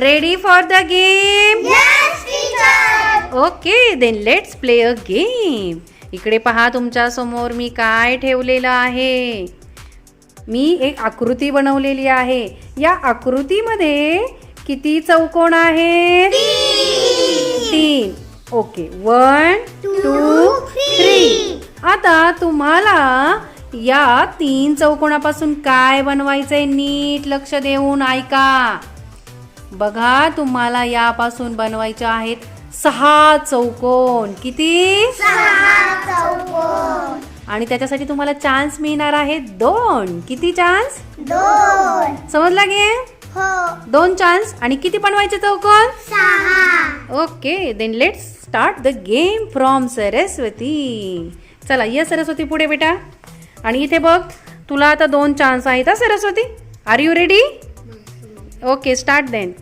ready for the game okay then let's play a game इकडे पहा तुमच्यासमोर मी काय ठेवलेलं आहे. मी एक आकृती बनवलेली आहे. या आकृतीमध्ये किती चौकोन आहेत? तीन. ओके वन टू थ्री आता तुम्हाला या तीन चौकोनापासून काय बनवायचंय नीट लक्ष देऊन ऐका. बघा तुम्हाला यापासून बनवायचे आहेत सहा चौकोन. किती? आणि त्याच्यासाठी तुम्हाला चान्स मिळणार आहे दोन. किती चान्स दोन. समजला गेम हो. दोन चान्स आणि किती बनवायचे चौकोन? सहा. Okay then let's start the game from Saraswati. चला ये सरस्वती पुढे बेटा. आणि इथे बघ तुला आता दोन चान्स आहेत हा Saraswati. Are you ready okay start then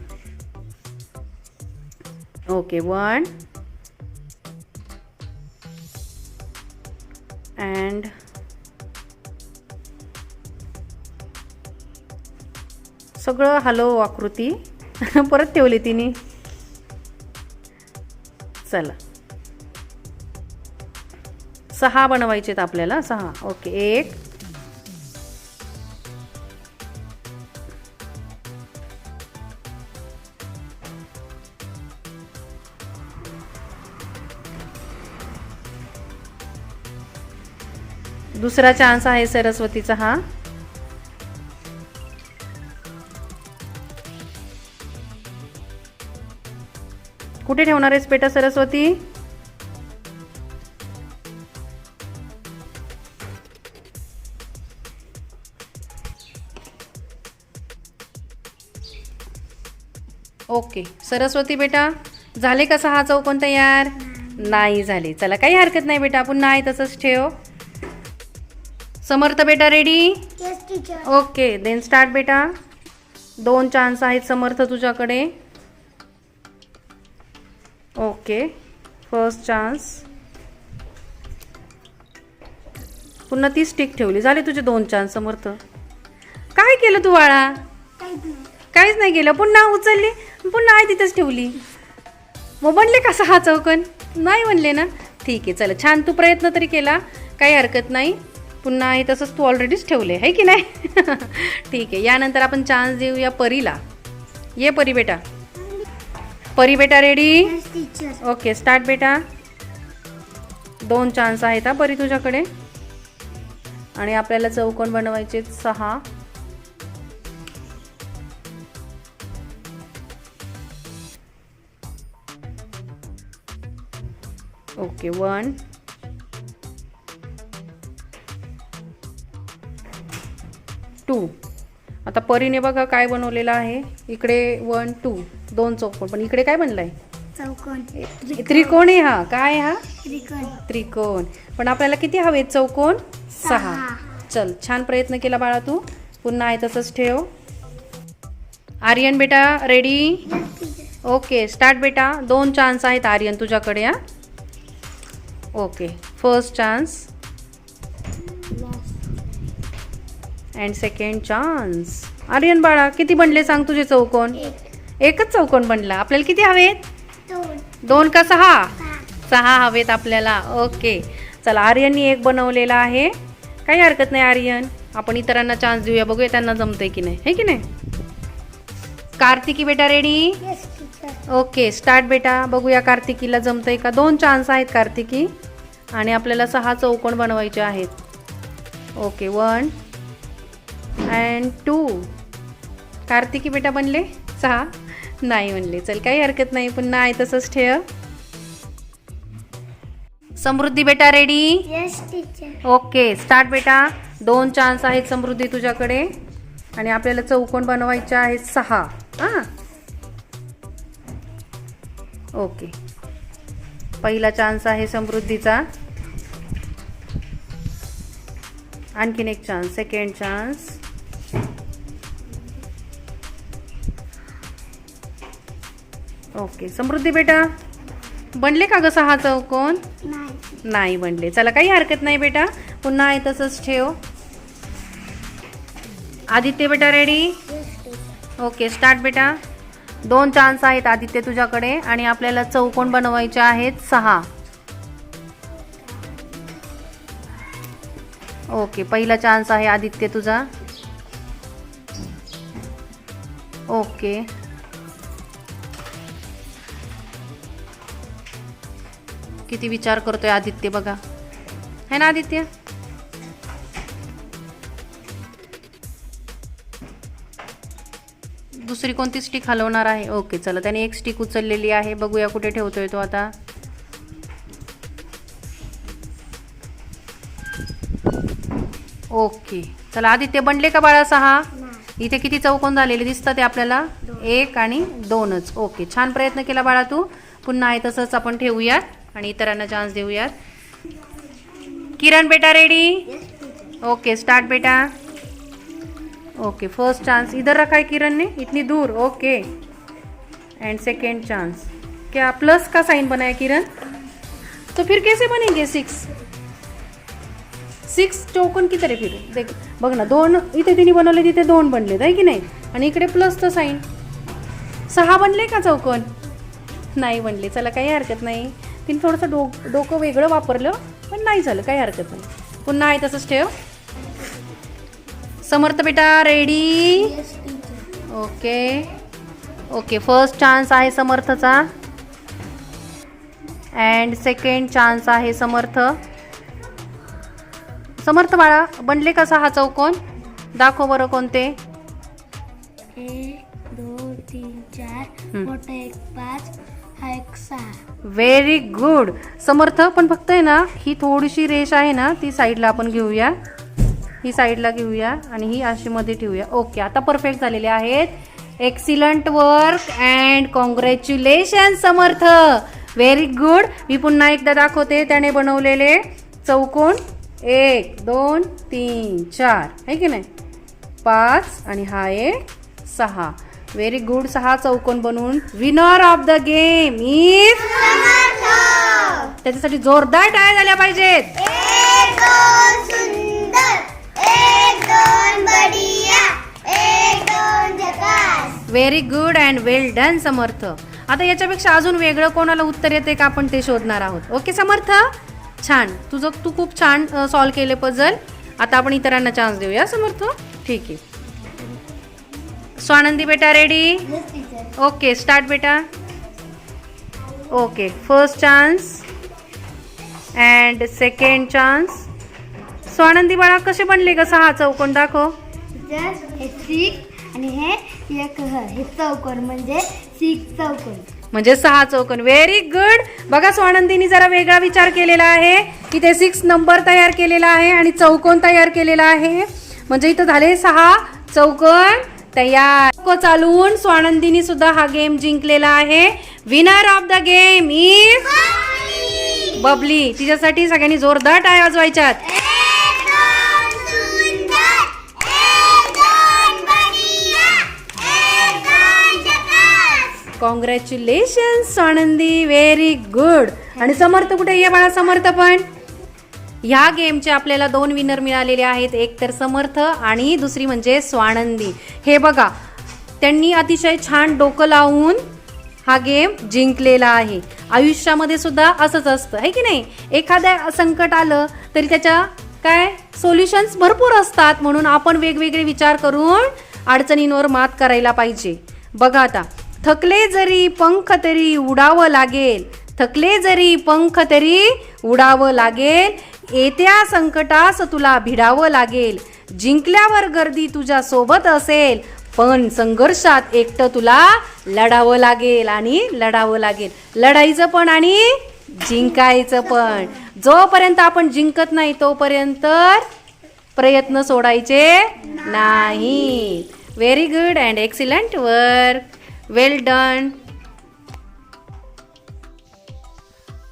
okay one and सगळं हलो आकृती. परत ठेवली तिने. चला. सहा बनवायचे आहेत आपल्याला सहा. ओके एक. दुसरा चान्स आहे सरस्वतीचा हा. कुठे ठेवणार आहेस बेटा सरस्वती? ओके सरस्वती बेटा झाले का सहा चौकोन तयार? नाही. झाले. चला काही हरकत नाही बेटा पुन्हा आहे तसंच ठेव. समर्थ बेटा ready yes teacher okay then start बेटा. दोन चान्स आहेत समर्थ तुझ्याकडे. ओके फर्स्ट चान्स पुन्हा ती स्टिक ठेवली. झाले तुझे दोन चान्स समर्थ. काय केलं तू बाळा? काहीच नाही. केलं. पुन्हा उचलली. पुन्हा आहे तिथंच ठेवली. मग बनले का सहा चौकन? नाही बनले ना? ठीक आहे चला. छान तू प्रयत्न तरी केला. काही हरकत नाही. पुन्हा आहे तसंच तू ऑलरेडीच ठेवले आहे की नाही? ठीक आहे यानंतर आपण चान्स देऊया परीला. ये परी बेटा. परी बेटा रेडी ओके स्टार्ट बेटा. दोन चान्स आहेत हा परी तुझ्याकडे. आणि आपल्याला चौकोन बनवायचे सहा. ओके वन टू आता परीने बघा काय बनवलेलं आहे. इकडे वन टू दोन चौकोन. पण इकडे काय बनलं आहे चौकोन त्रिकोण आहे हा. काय हा? त्रिकोण. त्रिकोण. पण आपल्याला किती हवेत चौकोन? सहा. चल छान प्रयत्न केला बाळा तू. पुन्हा आहे तसंच ठेव. आर्यन बेटा रेडी ओके स्टार्ट बेटा. दोन चान्स आहेत आर्यन तुझ्याकडे हा. Okay first chance and second chance Aryan बाळा किती बनले सांग तुझे चौकोन? एक. एकच चौकोन बनला. आपल्याला किती हवेत? दोन. दोन का सहा? सहा. हवेत आपल्याला. ओके. चला आर्यननी एक बनवलेला आहे. काही हरकत नाही आर्यन. आपण इतरांना चान्स देऊया. बघूया त्यांना जमतंय की नाही. हे की नाही? कार्तिकी बेटा रेडी ओके स्टार्ट बेटा. बघूया कार्तिकीला जमतंय का? दोन चान्स आहेत कार्तिकी. आणि आपल्याला सहा चौकोन बनवायचे आहेत. Okay one and two Kartiki बेटा बनले? सहा. नाही म्हणले. चल काही हरकत नाही. पुन्हा आहे तसंच ठेव. समृद्धी बेटा रेडी ओके स्टार्ट बेटा. दोन चान्स आहेत समृद्धी तुझ्याकडे. आणि आपल्याला चौकोन बनवायचे आहेत? सहा. हां? ओके पहिला चान्स आहे समृद्धीचा. आणखीन एक chance second chance okay. Samruddhi बेटा बनले का ग सहा चौकोन? नाही. बनले. चला काही हरकत नाही बेटा. पुन्हा आहे तसंच ठेव. आदित्य बेटा रेडी ओके स्टार्ट बेटा. दोन चान्स आहेत आदित्य तुझ्याकडे आणि आपल्याला चौकोन बनवायचे आहेत सहा. ओके पहिला चान्स आहे आदित्य तुझा. ओके. किती विचार करतोय आदित्य बघा. है ना आदित्य? दुसरी कोणती स्टिक हलवणार आहे? ओके चला त्याने एक स्टिक उचललेली आहे. बघूया कुठे ठेवतोय तो आता. ओके चला आदित्य बनले का बाळा सहा इथे किती चौकोन झालेले दिसतात ते आपल्याला? एक आणि दोनच. ओके छान प्रयत्न केला बाळा तू. पुन्हा आहे तसंच आपण ठेवूयात. आणि इतरांना चान्स देऊयात. किरण बेटा रेडी ओके स्टार्ट बेटा. ओके फर्स्ट चान्स इधर रखा है किरण ने? इतनी दूर. ओके एंड सेकेंड चांस क्या प्लस का साइन बनाया किरण? तो फिर कैसे बनेंगे सिक्स सिक्स चौकन किती रे फिर देख बघ ना दोन इथे तिने बनवले तिथे दोन बनलेत आहे की नाही? आणि इकडे प्लसचं साईन सहा बनले का चौकन? नाही बनले चला काही हरकत नाही. तिने थोडंसं डो डोकं वेगळं वापरलं पण नाही झालं काही हरकत नाही. पुन्हा आहे तसंच ठेव. समर्थ बेटा ready okay okay first chance आहे समर्थचा. अँड सेकंड चान्स आहे समर्थ. समर्थ बाळा बनले का सहा चौकोन? दाखव बरं कोणते. एक दोन तीन चार. मोठा एक पाच. हा एक सहा व्हेरी गुड समर्थ पण फक्त आहे ना ही थोडीशी रेष आहे ना ती साईडला आपण घेऊया. ही साईडला घेऊया आणि ही अशी मध्ये ठेवूया. ओके आता परफेक्ट झालेले आहेत. Excellent work and congratulation Samarth. Very good मी पुन्हा एकदा दाखवते त्याने बनवलेले चौकोन. एक दोन तीन चार. आहे की नाही? पाच आणि हा एक सहा. व्हेरी गुड सहा चौकोन बनवून winner of the game is त्याच्यासाठी जोरदार टाळ्या झाल्या पाहिजेत. एक दोन सुंदर एक दोन बढिया एक दोन झकास very good and well done Samarth. आता याच्यापेक्षा अजून वेगळं कोणाला उत्तर येते का आपण ते शोधणार आहोत. ओके समर्थ? छान. तुझं तू खूप छान सॉल्व केले पझल आता आपण इतरांना चान्स देऊया समर्थ? ठीक आहे. स्वानंदी बेटा रेडी ओके स्टार्ट बेटा. Okay first chance and second chance Swanandi बाळा कसे बनले ग सहा चौकोन? दाखव. हे सिक्स आणि हे एक ह हे चौकोन म्हणजे सिक्स चौकोन. म्हणजे सहा चौकोन. व्हेरी गुड बघा स्वानंदीनी जरा वेगळा विचार केलेला आहे. की ते सिक्स नंबर तयार केलेला आहे आणि चौकोन तयार केलेला आहे. म्हणजे इथं झाले सहा चौकोन. तयार. चौको चालवून स्वानंदीनी सुद्धा हा गेम जिंकलेला आहे. Winner of the game is Babli. तिच्यासाठी सगळ्यांनी जोरदार टाळ्या वाजवायच्यात. कॉंग्रॅच्युलेशन स्वानंदी. व्हेरी गुड आणि समर्थ कुठे ये बाळा समर्थ पण. ह्या गेमचे आपल्याला दोन विनर मिळालेले आहेत. एक तर समर्थ आणि दुसरी म्हणजे स्वानंदी. हे बघा त्यांनी अतिशय छान डोकं लावून हा गेम जिंकलेला आहे. आयुष्यामध्ये सुद्धा असंच असतं आहे की नाही? एखाद्या संकट आलं तरी त्याच्या काय सोल्युशन्स भरपूर असतात म्हणून आपण वेगवेगळे विचार करून अडचणींवर मात करायला पाहिजे. बघा आता थकले जरी पंख तरी उडावं लागेल. थकले जरी पंख तरी उडावं लागेल. येत्या संकटास तुला भिडावं लागेल. जिंकल्यावर गर्दी तुझ्या सोबत असेल. पण संघर्षात एकटं तुला लढावं लागेल आणि लढावं लागेल. लढायचं पण आणि जिंकायचं पण. जोपर्यंत आपण जिंकत नाही तोपर्यंत प्रयत्न सोडायचे नाही very good and excellent work well done